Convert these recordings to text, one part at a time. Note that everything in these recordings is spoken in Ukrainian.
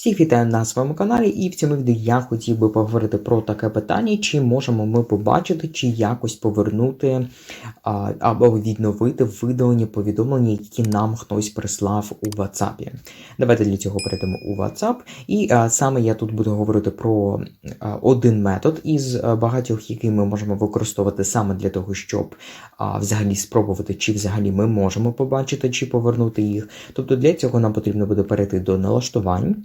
Всіх вітаю на своєму каналі, і в цьому відео я хотів би поговорити про таке питання, чи можемо ми побачити, чи якось повернути а, або відновити видалені повідомлення, які нам хтось прислав у WhatsApp. Давайте для цього перейдемо у WhatsApp. І а, саме я тут буду говорити про а, один метод із багатьох, який ми можемо використовувати саме для того, щоб а, взагалі спробувати, чи взагалі ми можемо побачити, чи повернути їх. Тобто для цього нам потрібно буде перейти до налаштувань.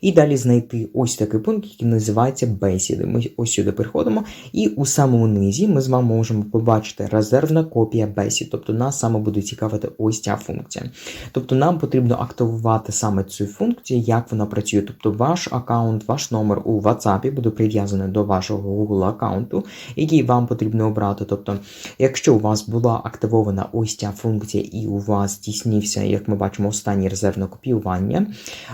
І далі знайти ось такий пункт, який називається бесіди. Ми ось сюди переходимо, і у самому низі ми з вами можемо побачити резервна копія бесід. Тобто нас саме буде цікавити ось ця функція. Тобто нам потрібно активувати саме цю функцію, як вона працює. Тобто ваш аккаунт, ваш номер у WhatsApp буде прив'язаний до вашого Google аккаунту, який вам потрібно обрати. Тобто, якщо у вас була активована ось ця функція, і у вас здійснився, як ми бачимо, останнє резервне копіювання.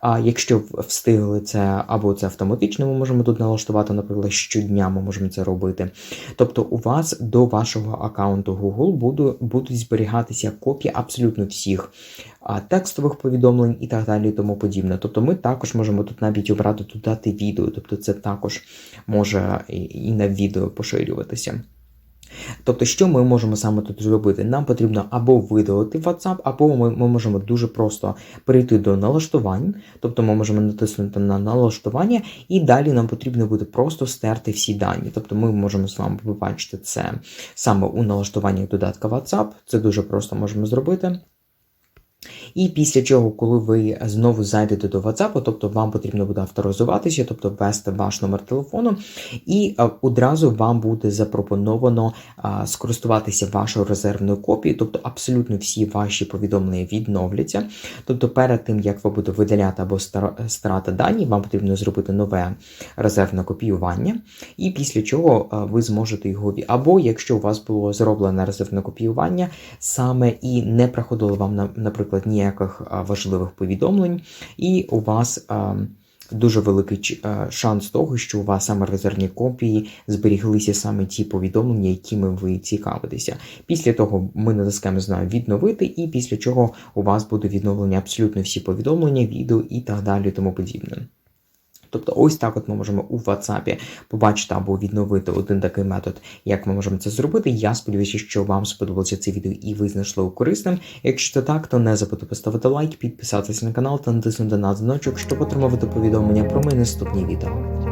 А якщо встигли це або це автоматично, ми можемо тут налаштувати, наприклад, щодня ми можемо це робити. Тобто, у вас до вашого аккаунту Google буду, будуть зберігатися копії абсолютно всіх текстових повідомлень і так далі, і тому подібне. Тобто, ми також можемо тут навіть обрати додати відео, тобто це також може і на відео поширюватися. Тобто, що ми можемо саме тут зробити? Нам потрібно або видалити WhatsApp, або ми, ми можемо дуже просто перейти до налаштувань, тобто ми можемо натиснути на налаштування, і далі нам потрібно буде просто стерти всі дані. Тобто ми можемо з вами побачити це саме у налаштуваннях додатка WhatsApp. Це дуже просто можемо зробити. І після чого, коли ви знову зайдете до WhatsApp, тобто вам потрібно буде авторизуватися, тобто ввести ваш номер телефону, і одразу вам буде запропоновано скористуватися вашою резервною копією, тобто абсолютно всі ваші повідомлення відновляться. Тобто, перед тим як ви будете видаляти або старати дані, вам потрібно зробити нове резервне копіювання, і після чого ви зможете його або якщо у вас було зроблене резервне копіювання, саме і не приходило вам на, наприклад, ніяких важливих повідомлень, і у вас дуже великий шанс того, що у вас саме резервні копії зберіглися саме ті повідомлення, якими ви цікавитеся. Після того ми натискаємо знаю відновити, і після чого у вас буде відновлені абсолютно всі повідомлення, відео і так далі, тому подібне. Тобто, ось так от ми можемо у WhatsApp побачити або відновити один такий метод, як ми можемо це зробити. Я сподіваюся, що вам сподобалося це відео і ви знайшли його корисним. Якщо так, то не забудьте поставити лайк, підписатися на канал та натиснути на дзвіночок, щоб отримувати повідомлення про мої наступні відео.